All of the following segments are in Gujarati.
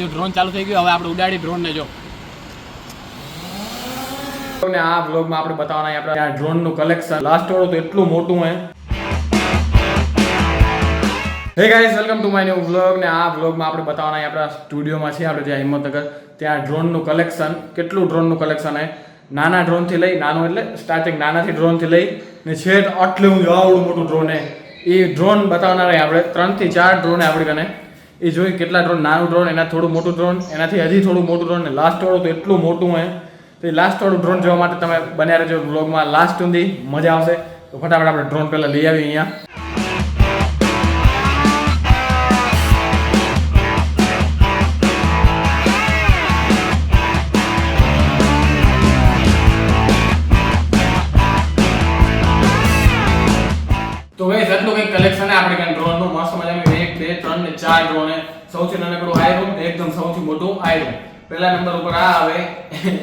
જો ડ્રોન ચાલુ થઈ ગયું. હવે આપણે ઉડાડી ડ્રોન ને જો. ને આ વ્લોગમાં આપણે બતાવવાના આપણે ત્યાં ડ્રોનનું કલેક્શન લાસ્ટ વાળું તો એટલું મોટું હે. Hey guys welcome to my new vlog ને આ વ્લોગમાં આપણે બતાવવાના આપણા સ્ટુડિયોમાં છે આપણે જ્યાં હિંમતનગર. ત્યાં ડ્રોનનું કલેક્શન કેટલું ડ્રોનનું કલેક્શન હે. નાના ડ્રોનથી લઈ, નાનું એટલે સ્ટાર્ટિંગ નાનાથી ડ્રોનથી લઈ. ને છેટ આટલું આવડું મોટું ડ્રોન હે. એ ડ્રોન બતાવનાર આપણે આપણે ત્રણથી ચાર ડ્રોન આપણી કને. એ જોઈ કેટલા ડ્રોન નાનું ડ્રોન એના થોડું મોટું ડ્રોન એનાથી હજી થોડું મોટું ડ્રોન ને લાસ્ટ વાળું તો એટલું મોટું હે તો એ લાસ્ટ વાળું ડ્રોન જોવા માટે તમે બન્યા રહેજો બ્લોગમાં લાસ્ટ સુધી મજા આવશે. તો ફટાફટ આપણે ડ્રોન પહેલાં લઈ આવીએ અહીંયા. તો ગઈ એટલું કંઈક કલેક્શન આપણે કંઈ ડ્રોનનું મસ્ત મજાનું એક બે, ત્રણ સૌથી નાનકડું આયરું એકદમ સૌથી મોટું આયરું પહેલા નંબર ઉપર આ આવે.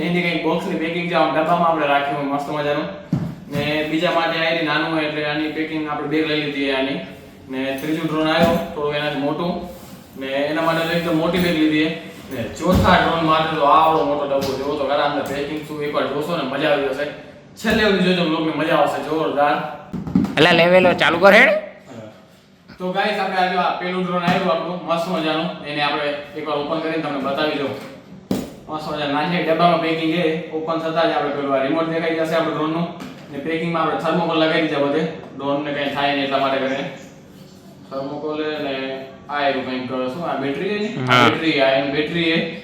એની કઈ બોક્સની પેકિંગ છે ડબ્બામાં આપણે રાખ્યું હોય, મસ્ત મજાનું. ને બીજા માટે આયરી નાનું હોય એટલે આની પેકિંગ આપણે બેગ લઈ લીધી આની. ને ત્રીજું ડ્રોન આવ્યો, થોડું એનાથી મોટું. ને એના માટે એકદમ મોટી બેગ લીધી ને ચોથા ડ્રોન માટે તો આવડો મોટો ડબ્બો જોવો તો ઘણા અંદર પેકિંગ શું એકવાર જોશો ને મજા આવી જશે. છેલ્લે જોજો બ્લોગની મજા આવશે, જોરદાર. એટલે લેવેલો ચાલુ કર તો ગાઈસ આપણે આજે આ પેલું ડ્રોન આવ્યું આપણું મસ્ત મજાનું. એને આપણે એકવાર ઓપન કરીને તમને બતાવી દઉં. મસ્ત મજા નાની ડબ્બામાં પેકિંગ છે. ઓપન થતા જ આપણે પેલું આ રિમોટ દેખાઈ જશે આપણે ડ્રોનનું ને. પેકિંગમાં આપણે થર્મોકોલ લગાવી દીધા બધે. ડ્રોનને કંઈ થાય નહીં એટલા માટે કરીને. થર્મોકોલ ને આ એવું કંઈક શું આ બેટરી છે ને. બેટરી આ એની બેટરી એ.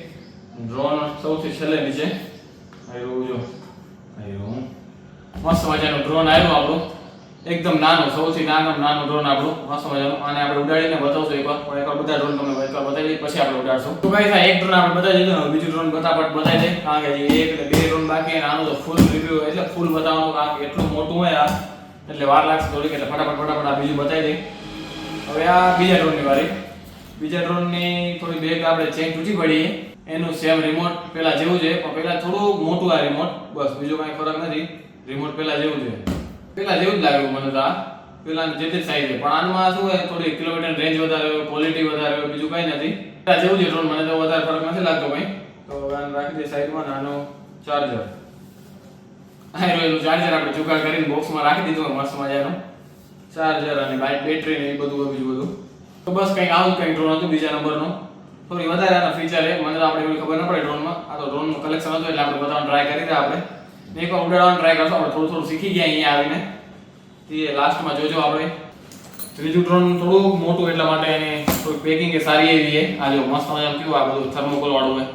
ડ્રોન સૌથી છેલ્લે નીચે. આવ્યું જો. આવ્યું. મસ્ત મજાનું ડ્રોન આવ્યું આપણું. એકદમ નાનો, સૌથી નાનો નાનો ડ્રોન આપણો મસ્ત મજાનો અને આપણે ઉડાડીને બતાવશું એકવાર. પણ એકવાર બધા ડ્રોન તમને એકવાર બતાવી દઈએ, પછી આપણે ઉડાડશું. તો ગાઈસ આ એક ડ્રોન આપણે બતાવી દીધું બીજું ડ્રોન ફટાફટ બતાવી દે. કારણ કે એક ને બે ડ્રોન બાકી અને આનું તો ફૂલ રિવ્યુ એટલે ફૂલ બતાવવાનું કારણ કે એટલું મોટું હોય આ. એટલે વાર લાગશે થોડીક, એટલે ફટાફટ ફટાફટ આ બીજું બતાવી દે. હવે આ બીજા ડ્રોનની વારી. બીજા ડ્રોનની થોડી બેગ આપણે ચેન તૂટી પડી એનું સેમ રિમોટ પેલા જેવું છે, પણ પેલા થોડું મોટું આ રિમોટ બસ, બીજો કાંઈ ફરક નથી. રિમોટ પેલા જેવું છે. પેલા જેવું જ લાગ્યું મને તો, આ. પેલા જેટલી સાઈઝ છે. પણ આનમાં શું હોય, થોડી કિલોમીટર રેન્જ વધારે હોય ક્વોલિટી વધારે હોય, બીજું કંઈ નથી. પેલા જેવું છે ડ્રોન મને તો વધારે ફરક નથી લાગતો ભાઈ. તો આને રાખી દે સાઈડમાં નાનો ચાર્જર હા એનું ચાર્જર આપણે જુગાડ કરીને બોક્સમાં રાખી દીધું મસ્ત મજાનું. ચાર્જર અને બાઇક બેટરી ને એ બધું બીજું બધું. તો બસ કંઈક આવું કંઈક ડ્રોન હતું બીજા નંબરનું. થોડી વધારે આના ફીચર છે. મને તો આપણે એવી ખબર ન પડે ડ્રોનમાં આ તો ડ્રોનનું કલેક્શન હતું એટલે આપણે બધાને ટ્રાય કરી રહ્યા આપણે. ને એકવાર ઉડાડવાનું ટ્રાય કરશું આપણે થોડું થોડું શીખી ગયા અહીંયા આવીને. તે લાસ્ટમાં જોજો આપણે. ત્રીજું ડ્રોન થોડું મોટું એટલા માટે એને થોડી પેકિંગ એ સારી એવી છે. આ જો મસ્ત મજાનું કેવું આ બધું થર્મોકોલ વાળું હોય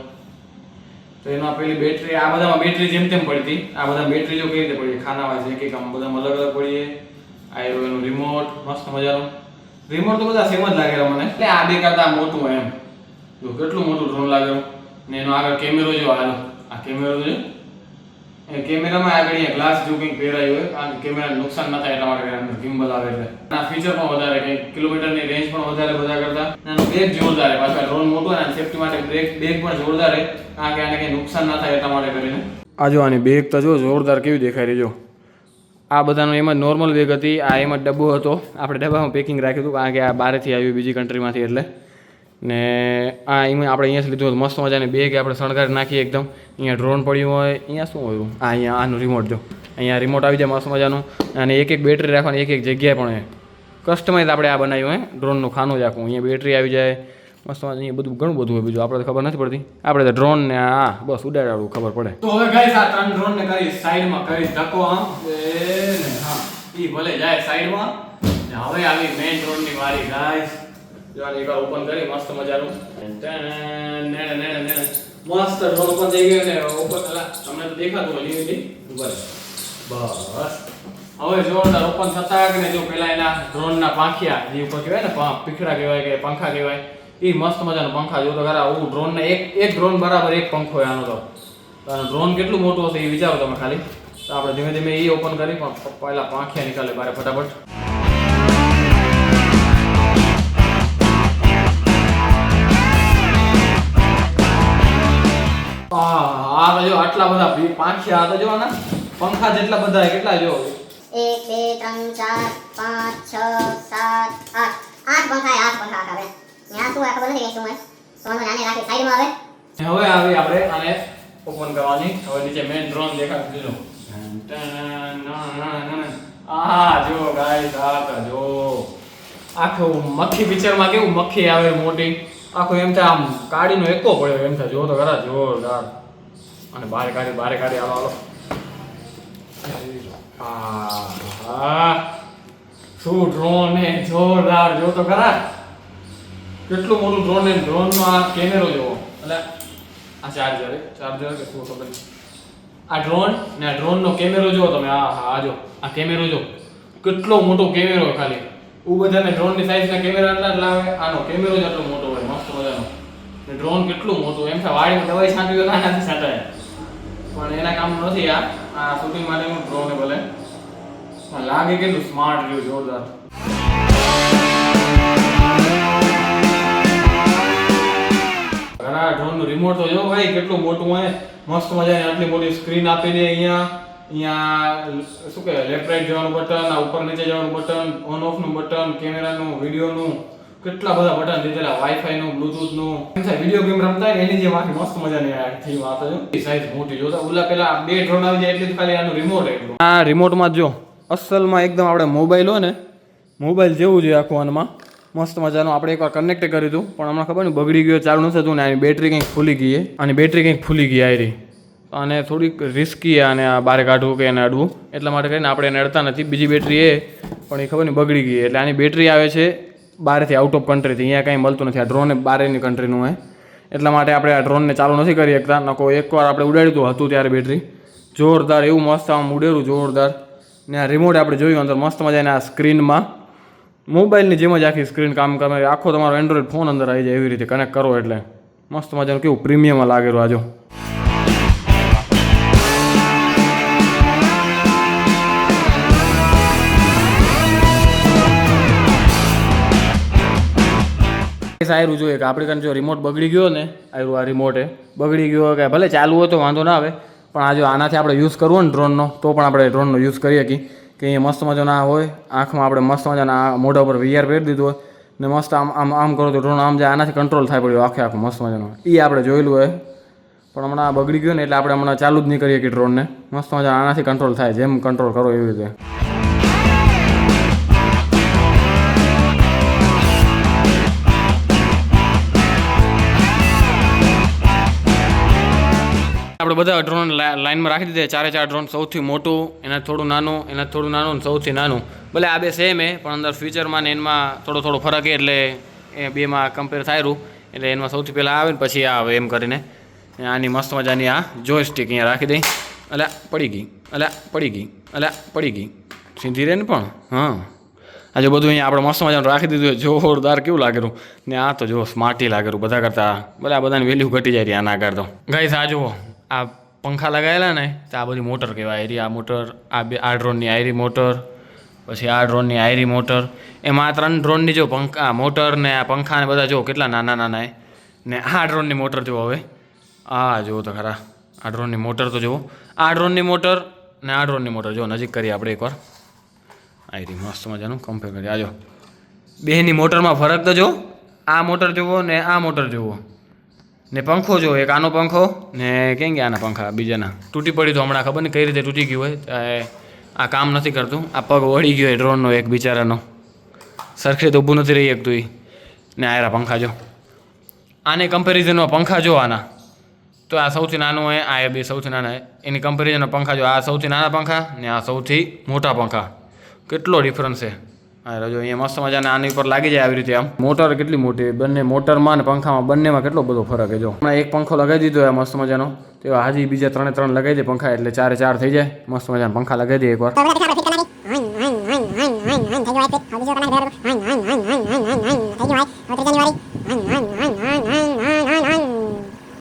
તો એમાં પેલી બેટરી આ બધામાં બેટરી જેમ તેમ પડતી આ બધા બેટરી જો કઈ રીતે પડી ખાનામાં જે એક આમ બધામાં અલગ અલગ પડી આ એનું રિમોટ મસ્ત મજાનું. રિમોટ તો બધા સેમ જ લાગેલા મને. એટલે આ બે કરતા મોટું એમ. જો કેટલું મોટું ડ્રોન લાગેલું ને એનો આગળ કેમેરો જો હાલો. આ કેમેરો જો કેમેરામાં આગળ અહીંયા ગ્લાસ જોગિંગ પહેરાયું હોય. કારણ કે કેમેરાને નુકસાન ન થાય એટલા માટે અંદર ગિમ્બલ આવે એટલે આ ફીચર પણ વધારે કંઈક કિલોમીટરની રેન્જ પણ વધારે બધા કરતા. અને બ્રેક જોરદાર છે. પાછું ડ્રોન મોટો અને સેફટી માટે બ્રેક બ્રેક પણ જોરદાર છે. કારણ કે આને કંઈ નુકસાન ના થાય એટલા માટે કરીને. આ જો આની બેગ તો જો જોરદાર કેવી દેખાઈ રહી જો. આ બધાનો એમ જ નોર્મલ બેગ હતી. આ એમ જ ડબ્બો હતો. આપણે ડબ્બામાં પેકિંગ રાખ્યું હતું. કારણ કે આ બહારથી આવ્યું બીજી કન્ટ્રીમાંથી એટલે. ને આ એમાં આપણે અહીંયાથી લીધું હતું. મસ્ત મજાની બેગ આપણે શણગારી નાખીએ એકદમ. અહીંયા ડ્રોન પડ્યું હોય. અહીંયા શું હોય આ અહીંયા, આનું રિમોટ જો. અહીંયા રિમોટ આવી જાય મસ્ત મજાનું. અને એક એક બેટરી રાખવાની એક એક જગ્યાએ પણ એ. કસ્ટમાઇઝ આપણે આ બનાવ્યું હોય ડ્રોનનું ખાનું જ આખું. અહીંયા બેટરી આવી જાય. મસ્ત મજા અહીંયા બધું, ઘણું બધું હોય બીજું. આપણે ખબર નથી પડતી. આપણે તો ડ્રોન ને આ બસ ઉડાડવાનું ખબર પડે. તો હવે ગાઈસ આ ત્રણ ડ્રોન ને કરી સાઈડમાં કરી ધક્કો આમ એ હા. ઈ ભલે જાય સાઈડમાં હવે આવી મેઇન ડ્રોનની વારી, ગાઈસ. જો એકવાર ઓપન કરી મસ્ત મજાનું. નેણે, નેણે, નેણે. મસ્ત ડ્રોન ઓપન થઈ ગયું ને ઓપન તમને તો દેખાતું હોય લીધી બસ. બસ. હવે જોરદાર ઓપન થતા કે જો પેલા એના ડ્રોનના પાંખિયા જે ઉપર કહેવાય ને પીખડા કહેવાય કે પંખા કહેવાય એ મસ્ત મજાના પંખા જો તો ખરા. હું ડ્રોન ને એક એક ડ્રોન બરાબર એક પંખો આનો તો. તો ડ્રોન કેટલું મોટું હશે એ વિચારો તમે ખાલી. તો આપણે ધીમે ધીમે એ ઓપન કરી પણ પહેલા પાંખિયા નીકાળે બારે ફટાફટ. આ તો જો આટલા બધા પાંખિયા આ તો જો આના પંખા જેટલા બધા કેટલા જો? એક બે ત્રણ ચાર પાંચ છ સાત આઠ. આઠ પંખા આઠ પંખા આવે ત્યાં શું ખબર નથી શું હોય? સોનું નાને રાખી સાઈડમાં આવે? હવે આવી આપણે આને ઓપન કરવાની. હવે નીચે મેન ડ્રોન દેખાતું દીધું આ જો ગાઈસ આ તો જો. આખું મક્ખી પિક્ચરમાં કેવું મક્ખી આવે મોટી? આખું એમ થાય આમ કાઢીનો એકો પડ્યો એમ થાય. જો તો ખરા જોરદાર. અને બારે કાઢી બારે કાઢી, હાલો હાલો. આ શું ડ્રોન ને જોરદાર, જો તો ખરા. કેટલું મોટું ડ્રોન ને ડ્રોન નો આ કેમેરો જોવો. એટલે આ ચાર્જર ચાર્જર કે શું ખબર. આ ડ્રોન ને આ ડ્રોન નો કેમેરો જોવો તમે. આ હા જો, આ કેમેરો જો. કેટલો મોટો કેમેરો ખાલી. ઉ બધાને ડ્રોનની સાઈઝ ના કેમેરા એટલા લાવે. આનો કેમેરો જ આટલો મોટો હોય, મસ્ત મજાનો. ડ્રોન કેટલું મોટું એમ થાય વાડીમાં દવાઈ છાંટવી તો ના છાંટાય પણ એના કામ નથી આ. આ શૂટિંગ માટેનું ડ્રોન ભલે. લાગે કેટલું સ્માર્ટ રહ્યું, જોરદાર. ઘણા ડ્રોનનું રિમોટ તો જો ભાઈ, કેટલું મોટું હોય. મસ્ત મજાની આટલી મોટી સ્ક્રીન આપી દે અહીંયા. અહીંયા શું કહેવાય લેફ્ટ રાઈટ જવાનું બટન ઉપર નીચે જવાનું બટન ઓન ઓફનું બટન કેમેરાનું વિડીયોનું કેટલા બધા બટન લીધેલા વાઈફાઈ નું બ્લુટૂથનું. વીડિયો ગેમ રમતા એની જે આખી મસ્ત મજાની આ થીમ આ તો સાઈઝ મોટી જોતા, ઓલા પેલા બે ડ્રોન આવી જાય, એટલે ખાલી આનું રિમોટ એટલું. આ રિમોટમાં જો, અસલમાં એકદમ આપણે મોબાઈલ હોય ને મોબાઈલ જેવું છે આખું આનમાં. મસ્ત મજાનું, આપણે એકવાર કનેક્ટ કર્યું હતું પણ હમણાં ખબર નહીં બગડી ગયો, ચાલુ નથી થતું ને, આની બેટરી કંઈક ફૂલી ગઈ અને બેટરી કંઈક ફૂલી ગઈ આયરી. અને થોડીક રિસ્કી આને આ બહાર કાઢવું કે એને અડવું. એટલા માટે કરીને આપણે એને અડતા નથી. બીજી બેટરી એ, પણ એ ખબર નહીં બગડી ગઈ એટલે આની બેટરી આવે છે બહારથી આઉટ ઓફ કન્ટ્રીથી અહીંયા કાંઈ મળતું નથી. આ ડ્રોન બહારની કન્ટ્રીનું હોય એટલા માટે આપણે આ ડ્રોનને ચાલુ નથી કરી શકતા. નકો એકવાર આપણે ઉડાડ્યું હતું ત્યારે બેટરી જોરદાર એવું મસ્ત આમ ઉડેલું જોરદાર. ને આ રિમોટ આપણે જોયું અંદર મસ્ત મજાના આ સ્ક્રીનમાં મોબાઈલની જેમ જ આખી સ્ક્રીન કામ કરે. આખો તમારો એન્ડ્રોઈડ ફોન અંદર આવી જાય એવી રીતે કનેક્ટ કરો એટલે. મસ્ત મજાનું કેવું પ્રીમિયમમાં લાગેલું આજો આયરું જોઈએ કે આપણે કારણે જો રિમોટ બગડી ગયો ને, આયરું આ રિમોટે બગડી ગયો કે ભલે ચાલુ હોય તો વાંધો ના આવે, પણ આ જો આનાથી આપણે યુઝ કરવો ને ડ્રોનનો તો પણ આપણે ડ્રોનનો યુઝ કરી શકીએ કે અહીંયા મસ્ત મજાના હોય, આંખમાં આપણે મસ્ત મજાના મોઢા ઉપર વીઆર પહેરી દીધું હોય, ને મસ્ત આમ આમ આમ કરો તો ડ્રોન આમ જાય, આનાથી કંટ્રોલ થાય પડ્યો આખે આખું મસ્ત મજાનો. એ આપણે જોયેલું હોય. પણ હમણાં બગડી ગયું ને એટલે આપણે હમણાં ચાલુ જ નહીં કરીએ કે ડ્રોનને મસ્ત મજા આનાથી કંટ્રોલ થાય, જેમ કંટ્રોલ કરો એવી રીતે. આપણે બધા ડ્રોન લાઈનમાં રાખી દીધા ચારે ચાર ડ્રોન સૌથી મોટું એના થોડું નાનું એના થોડું નાનું અને સૌથી નાનું. ભલે આ બે સેમ એ, પણ અંદર ફ્યુચરમાં ને એમાં થોડો થોડો ફરક એ એટલે એ બેમાં કમ્પેર રહ્યું એટલે એમાં સૌથી પહેલાં આવે ને પછી આવે એમ કરીને. આની મસ્ત મજાની આ જોઈસ્ટિક અહીંયા રાખી દઈ. અલ્યા પડી ગઈ. અલ્યા પડી ગઈ. અલ્યા પડી ગઈ. સીધી રહે ને પણ? હા. આજે બધું અહીંયા આપણે મસ્ત મજાનું રાખી દીધું જોરદાર કેવું લાગેલું ને આ તો જો સ્માર્ટી લાગેલું બધા કરતાં ભલે આ બધાની વેલ્યુ ઘટી જાય રહી આના કરતો. ગાઈસ આ જુઓ. આ પંખા લગાવેલા ને, તો આ બધી મોટર કહેવાય. આયરી આ મોટર, આ બે, આ ડ્રોનની આયરી મોટર, પછી આ ડ્રોનની આયરી મોટર. એમાં આ ત્રણ ડ્રોનની જો પંખા મોટર ને આ પંખા ને બધા જો કેટલા નાના નાના ને આ ડ્રોનની મોટર જુઓ હવે. આ જુઓ તો ખરા. આ ડ્રોનની મોટર તો જુઓ. આ ડ્રોનની મોટર ને આ ડ્રોનની મોટર. જો નજીક કરીએ આપણે એકવાર. આયરી મસ્ત મજાનું કમ્પેર કરીએ. આજો બેની મોટરમાં ફરક તો જો. આ મોટર જુઓ ને આ મોટર જુઓ. ને પંખો જો એક આનો પંખો ને કેમ કે આના પંખા બીજાના? તૂટી પડી તો હમણાં ખબર ને કઈ રીતે તૂટી ગયું હોય. આ કામ નથી કરતું. આ પગ વળી ગયો હોય ડ્રોનનો એક બિચારાનો. સરખી તો ઊભું નથી રહી શકતું એ ને આયરા પંખા જો. આને કમ્પેરિઝનમાં પંખા જો આના. તો આ સૌથી નાનું હોય આ એ બે સૌથી નાના એની કમ્પેરિઝનમાં પંખા જો. આ સૌથી નાના પંખા ને આ સૌથી મોટા પંખા. કેટલો ડિફરન્સ છે. હા જો અહીંયા મસ્ત મજાના આની ઉપર લાગી જાય આવી રીતે આમ. મોટર કેટલી મોટી? બંને મોટરમાં અને પંખામાં બંનેમાં કેટલો બધો ફરક છે જો. હમણાં એક પંખો લગાવી દીધો એ મસ્ત મજાનો. તો હાજી બીજા ત્રણે ત્રણ લગાવી દે પંખા એટલે ચારે ચાર થઈ જાય. મસ્ત મજાના પંખા લગાવી દે એકવાર.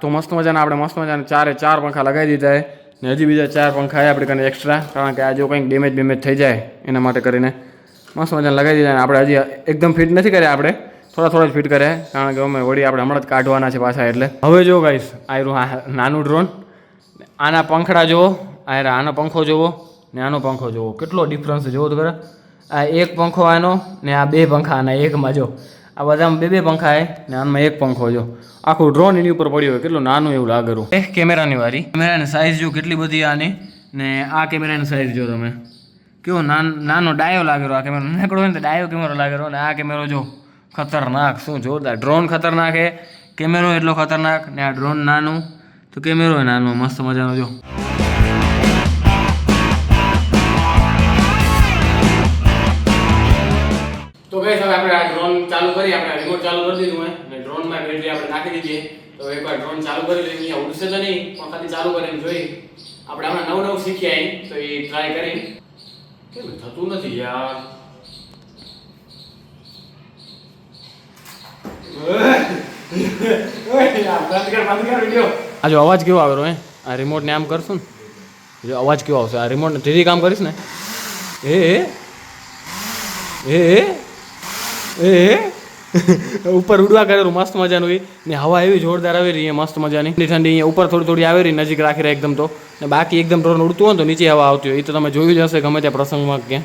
તો મસ્ત મજાના આપણે મસ્ત મજાના ચારે ચાર પંખા લગાવી દીધા ને હજી બીજા ચાર પંખા આપણે કને એક્સ્ટ્રા કારણ કે આ જો કંઈક ડેમેજ બેમેજ થઈ જાય એના માટે કરીને. મસ્ત મજાને લગાવી દીધા આપણે હજી એકદમ ફિટ નથી કર્યા આપણે. થોડા થોડા જ ફિટ કર્યા કારણ કે અમે વળી આપણે હમણાં જ કાઢવાના છે પાછા એટલે. હવે જો ગાઈસ આયરું આ નાનું ડ્રોન આના પંખડા જુઓ આ આનો પંખો જુઓ ને આનો પંખો જુઓ. કેટલો ડિફરન્સ જુઓ તો ખરા. આ એક પંખો આનો ને આ બે પંખા આના એકમાં જો. આ બધામાં બે બે પંખા હે ને આમાં એક પંખો જો. આખું ડ્રોન એની ઉપર પડ્યું હોય કેટલું નાનું એવું લાગેલું એ કેમેરાની વારી. કેમેરાની સાઇઝ જો કેટલી બધી આની ને આ કેમેરાની સાઇઝ જો તમે. કેવો નાન ડાયો લાગેલો, આ કેમેરો નાનકડો હોય ને ડાયો કેમેરો લાગેલો અને આ કેમેરો જો ખતરનાક, શું જોરદાર. ડ્રોન ખતરનાક હે કેમેરો એટલો ખતરનાક ને આ ડ્રોન નાનું. તો કેમેરો નાનો, મસ્ત મજાનો, જો. તો ગઈ હવે આપણે આ ડ્રોન ચાલુ કરી, આપણે રિમોટ ચાલુ કરી દીધું હોય અને ડ્રોનમાં બેટરી આપણે નાખી દીધી. તો એકવાર ડ્રોન ચાલુ કરી લઈએ. અહીંયા ઉડશે તો નહીં, પણ ખાલી ચાલુ કરીને જોઈ. આપણે હમણાં નવું નવું શીખી આવી તો એ ટ્રાય કરી. કેમ થતું નથી યાર આ જો અવાજ કેવો આવેલો હે આ રિમોટ ને આમ કરશું ને જો અવાજ કેવો આવશે આ રિમોટ ધીરે કામ કરીશ ને એ એ એ એ એ ઉપર ઉડવા કરેલું મસ્ત મજાનું એ ને હવા એવી જોરદાર આવી રહી મસ્ત મજાની. ઠંડી ઠંડી અહીંયા ઉપર થોડી થોડી આવી રહી નજીક રાખી રહી એકદમ તો. ને બાકી એકદમ ડ્રોન ઉડતું હોય તો નીચે હવા આવતી હોય. એ તો તમે જોયું જ હશે ગમે ત્યાં પ્રસંગમાં કે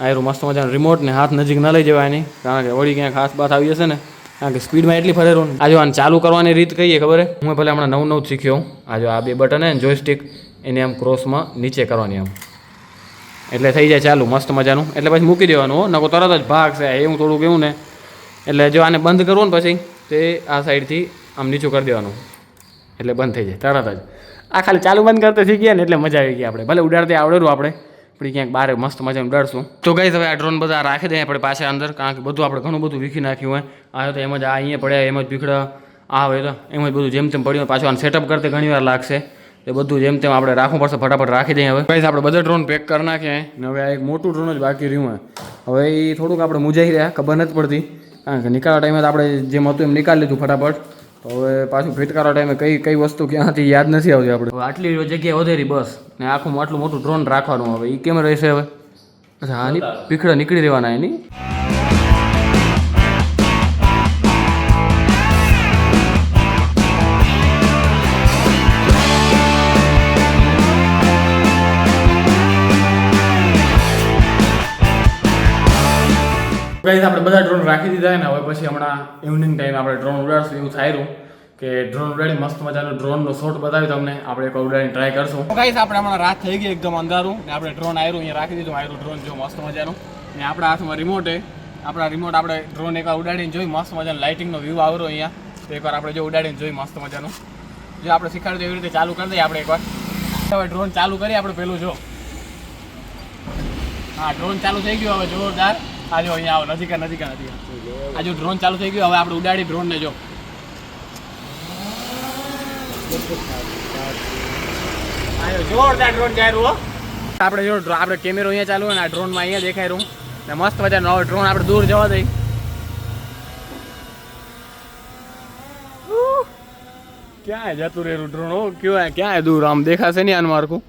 આ એરું મસ્ત મજાનું રિમોટ ને હાથ નજીક ન લઈ જવાય નહીં કારણ કે વળી ક્યાંક હાથ બાથ આવી જશે ને, કારણ કે સ્પીડમાં એટલી ફરે રહું આજે આને ચાલુ કરવાની રીત કહીએ ખબર હું? ભલે હમણાં નવું નવું શીખ્યો આ જો આ બે બટન હે જોઈસ્ટિક એને આમ ક્રોસમાં નીચે કરવાની આમ. એટલે થઈ જાય ચાલુ, મસ્ત મજાનું. એટલે પછી મૂકી દેવાનું હો નકો તરત જ ભાગ છે હું થોડું કેવું ને એટલે જો આને બંધ કરવું ને પછી, તે આ સાઈડથી આમ નીચું કરી દેવાનું. એટલે બંધ થઈ જાય, તરત જ. આ ખાલી ચાલુ બંધ કરતા શીખીએ ને એટલે મજા આવી ગઈ આપણે. ભલે ઉડાડતી આવડેલું આપણે, પણ ક્યાંક બહાર મસ્ત મજાનું ઉડાડશું. તો ગઈ હવે આ ડ્રોન બધા રાખી દઈએ આપણે પાછા અંદર, કારણ કે બધું આપણે ઘણું બધું વીખી નાખ્યું હોય. આવ્યો તો એમ જ, આ અહીંયા પડ્યા, એમ જ ભીખડા, આ હોય તો, એમ જ બધું જેમ તેમ પડ્યું. પાછું આને સેટઅપ કરતે ઘણી વાર લાગશે. એ બધું જેમ તેમ આપણે રાખવું પડશે, ફટાફટ રાખી દઈએ હવે. ગાઈસ આપણે બધા ડ્રોન પેક કરી નાખ્યા ને હવે આ એક મોટું ડ્રોન જ બાકી રહ્યું હોય. હવે એ થોડુંક આપણે મુજાઈ રહ્યા, ખબર નથી પડતી. કારણ કે નિકાળવા ટાઈમે તો આપણે જેમ હતું એમ નિકાળી લીધું ફટાફટ. તો હવે પાછું ફિટ કરવા ટાઈમે કઈ કઈ વસ્તુ ક્યાંથી યાદ નથી આવતી આપણે. આટલી જગ્યાએ વધેરી બસ ને આખું આટલું મોટું ડ્રોન રાખવાનું હવે. એ કેમ રહેશે હવે. અચ્છા આની પીખડા નીકળી રહેવાના એની. ગાઈસ આપણે બધા ડ્રોન રાખી દીધા ને હવે પછી હમણાં ઇવનિંગ ટાઈમ આપણે ડ્રોન ઉડાડશું, એવું થાય રહ્યું કે ડ્રોન ઉડાડી મસ્ત મજાનો ડ્રોનનો શોટ બતાવી તમને. આપણે એક ઉડાડીને ટ્રાય કરશું. ગાઈસ આપણે હમણાં રાત થઈ ગઈ એકદમ અંધારું ને આપણે ડ્રોન આવ્યું અહીંયા રાખી દીધું. આવ્યું ડ્રોન જો મસ્ત મજાનું. ને આપણા હાથમાં રિમોટ છે. આપણા રિમોટ આપણે ડ્રોન એકવાર ઉડાડીને જોઈ મસ્ત મજાનો લાઇટિંગનો વ્યૂ આવ્યો અહીંયા. તો એકવાર આપણે જો ઉડાડીને જોઈ મસ્ત મજાનું. જો આપણે શીખવાડ્યું એવી રીતે ચાલુ કરી દઈએ આપણે એકવાર હવે ડ્રોન ચાલુ કરીએ આપણે પેલું જો. હા ડ્રોન ચાલુ થઈ ગયું હવે, જોરદાર. આ અહીંયા આવો, નજીક નજીક નજીક. આ જો ડ્રોન ચાલુ થઈ ગયું, હવે આપણે ઉડાડી ડ્રોન ને જો. જોરદાર ડ્રોન ચાલ્યું હો. આપણે જો આપણે કેમેરો અહીંયા ચાલુ હોય ને, આ ડ્રોનમાં અહીંયા દેખાય રહ્યું ને મસ્ત મજાનો હવે ડ્રોન આપણે દૂર જવા દઈ. ક્યાં જતું રહેલું ડ્રોન ક્યાં ક્યાં દૂર આમ દેખાશે નહીં આનું મારકું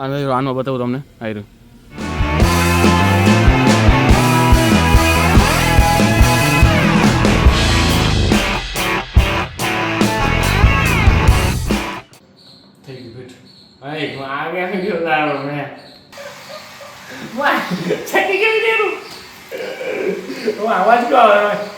આનું આનું બતાવું તમને. આવી થઈ Bye.